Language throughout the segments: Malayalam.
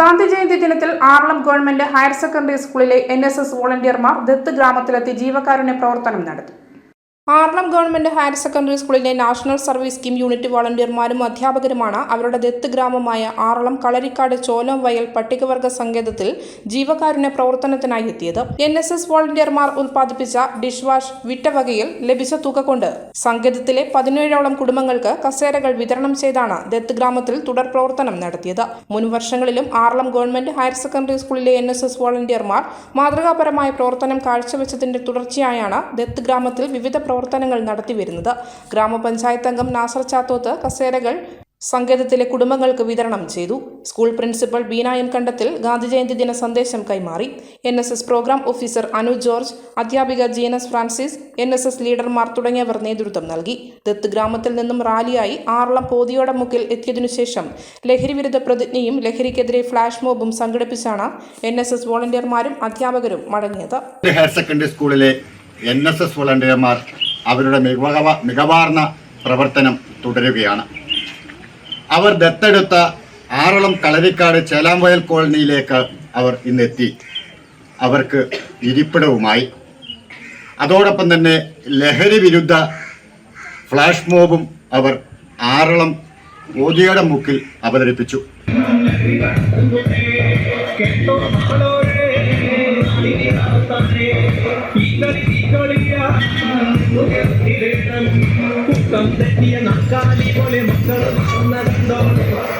ഗാന്ധി ജയന്തി ദിനത്തിൽ ആറളം ഗവൺമെന്റ് ഹയർ സെക്കൻഡറി സ്കൂളിലെ എൻ എസ് എസ് വോളണ്ടിയർമാർ ദത്ത് ഗ്രാമത്തിലെത്തി ജീവകാരുണ്യ പ്രവർത്തനം നടത്തി. ആറളം ഗവൺമെന്റ് ഹയർ സെക്കൻഡറി സ്കൂളിലെ നാഷണൽ സർവീസ് സ്കീം യൂണിറ്റ് വോളണ്ടിയർമാരും അധ്യാപകരുമാണ് അവരുടെ ദത്ത് ഗ്രാമമായ ആറളം കളരിക്കാട് ചോലം വയൽ പട്ടികവർഗ സങ്കേതത്തിൽ ജീവകാരുണ്യ പ്രവർത്തനത്തിനായി എത്തിയത്. എൻ എസ് എസ് വോളണ്ടിയർമാർ ഉൽപ്പാദിപ്പിച്ച ഡിഷ് വാഷ് വിറ്റവകയിൽ ലഭിച്ച തുക കൊണ്ട് സങ്കേതത്തിലെ പതിനേഴോളം കുടുംബങ്ങൾക്ക് കസേരകൾ വിതരണം ചെയ്താണ് ദത്ത് ഗ്രാമത്തിൽ തുടർ പ്രവർത്തനം നടത്തിയത്. മുൻ വർഷങ്ങളിലും ആറളം ഗവൺമെന്റ് ഹയർ സെക്കൻഡറി സ്കൂളിലെ എൻ എസ് എസ് വോളണ്ടിയർമാർ മാതൃകാപരമായ പ്രവർത്തനം കാഴ്ചവെച്ചതിന്റെ തുടർച്ചയായാണ് ദത്ത് ഗ്രാമത്തിൽ വിവിധ പ്രവർത്തനങ്ങൾ നടത്തിവരുന്നത്. ഗ്രാമപഞ്ചായത്ത് അംഗം നാസർ ചാത്തോത്ത് കസേരകൾ സങ്കേതത്തിലെ കുടുംബങ്ങൾക്ക് വിതരണം ചെയ്തു. School principal Beena M Kandathil Gandhi Jayanti ദിന സന്ദേശം കൈമാറി. N S S programme officer Anu George അധ്യാപിക G N S Francis N S S ലീഡർമാർ തുടങ്ങിയവർ നേതൃത്വം നൽകി. ദത്ത് ഗ്രാമത്തിൽ നിന്നും റാലിയായി ആറളം പോതിയോടെ മുക്കിൽ എത്തിയതിനുശേഷം ലഹരിവിരുദ്ധ പ്രതിജ്ഞയും ലഹരിക്കെതിരെ ഫ്ലാഷ് മോബും സംഘടിപ്പിച്ചാണ് എൻ എസ് എസ് വോളണ്ടിയർമാരും അധ്യാപകരും മടങ്ങിയത്. ഹയർ സെക്കൻഡറി സ്കൂളിലെ എൻ എസ് എസ് വോളണ്ടിയർമാർ അവരുടെ മികവ മികവാർന്ന പ്രവർത്തനം തുടരുകയാണ്. അവർ ദത്തെടുത്ത ആറളം കളരിക്കാട് ചേലാംവയൽ കോളനിയിലേക്ക് അവർ ഇന്നെത്തി. അവർക്ക് ഇരിപ്പിടവുമായി. അതോടൊപ്പം തന്നെ ലഹരി വിരുദ്ധ ഫ്ലാഷ് മോബും അവർ ആറളം ഓതിയുടെ മുക്കിൽ അവതരിപ്പിച്ചു. മക്കൾ തെറ്റിയ നക്കാലി പോലെ മക്കൾ നടന്നോ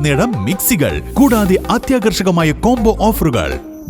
നേടാം മിക്സികൾ. കൂടാതെ അത്യാകർഷകമായ കോംബോ ഓഫറുകൾ.